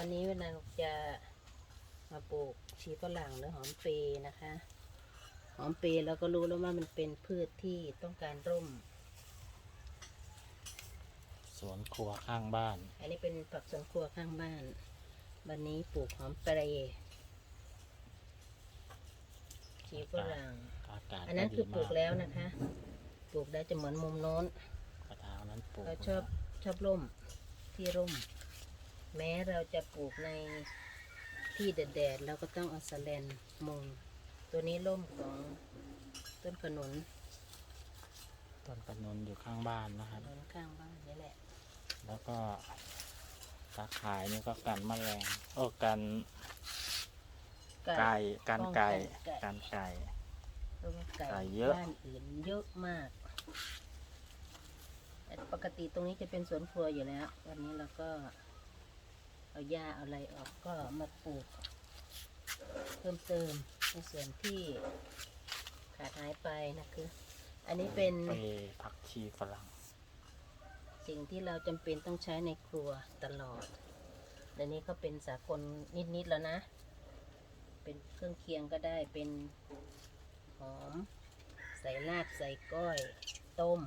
อันนี้วันนี้เวลาจะมาปลูกชีฝรั่งหรือหอมเปรย์นะคะ หอมเปรย์เราก็รู้แล้วว่ามันเป็นพืชที่ต้องการร่ม สวนครัวข้างบ้าน อันนี้เป็นผักสวนครัวข้างบ้าน วันนี้ปลูกหอมเปรย์ชีฝรั่งอากาศอันนั้นดีคือปลูกมาแล้วนะคะ ปลูกได้จะเหมือนมุมโน้นกระถางนั้นปลูกเขาชอบชอบร่มที่ร่ม แม้เราจะปลูกในที่แดดๆเราก็ต้องเอาสแลนมุงตัวนี้ร่มของต้นขนุนต้นกระนุนอยู่ข้างบ้านนะคขรับ นุนข้างบ้านนี่แหละแล้วก็ตาข่ายนี่ก็กันแมลงโอ้กันไก่กันไก่ป้องกันไก่แล้วก็ไก่ไก่เยอะ บ้านอื่นเยอะมากแต่ปกติตรงนี้จะเป็นสวนครัวอยู่แล้ว วันนี้เราก็ เอาหญ้าเอาอะไรออกก็มาปลูก เพิ่มเติมในส่วนที่ขาดหายไปนะคือ อันนี้เป็นเปรย์ผักชีฝรั่ง สิ่งที่เราจำเป็นต้องใช้ในครัวตลอดเดี๋ยวนี้ก็เป็นสากลนิด ๆ แล้วนะ เป็นเครื่องเคียงก็ได้เป็นหอม ใส่ลาบใส่ก้อย ต้ม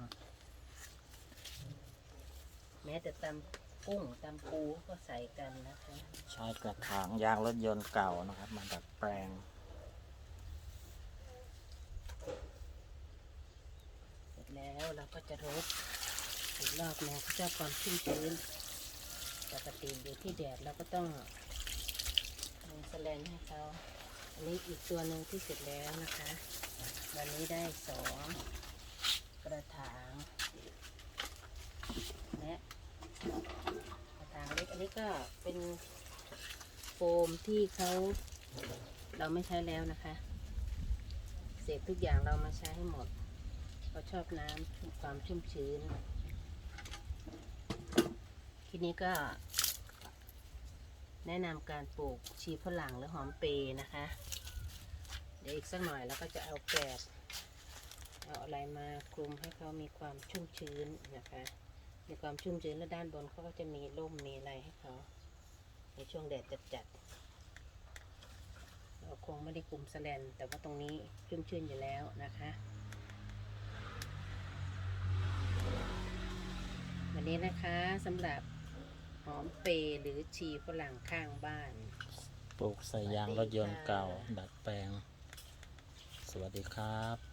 แม้แต่ตำ กุ้งตำปูก็ใส่กันนะคะใช้กระถางยางรถยนต์เก่านะครับ มาดัดแปลง เสร็จแล้วเราก็จะรบอีกรอบหนึงเพื่อความชุ่มชื้นปกติอยู่ที่แดดเราก็ต้องลงสแลนให้เขาอันนี้อีกตัวหนึ่งที่เสร็จแล้วนะคะ วันนี้ได้สองกระถาง และกระถางเล็้ก็เป็นโฟมที่เขาเราไม่ใช้แล้วนะคะ เศษทุกอย่างเรามาใช้ให้หมดเราชอบน้ำความชุ่มชื้น ทีนี้ก็ แนะนำการปลูกชีฝรั่งหรือหอมเปรย์นะคะ เดี๋ยวอีกสักหน่อยเราก็จะเอาแกลบเอาอะไรมาคลุมให้เขามีความชุ่มชื้นนะคะ มีความชุ่มชื้นและด้านบนเขาก็จะมีร่มมีอะไรให้เขาในช่วงแดดจัดๆเราคงไม่ได้คลุมแสแลน แต่ว่าตรงนี้ชุ่มชื้นอยู่แล้วนะคะ วันนี้นะคะสำหรับหอมเปรหรือชีฝรั่งข้างบ้าน ปลูกใส่ยางรถยนต์เก่า ดัดแปลง สวัสดีครับ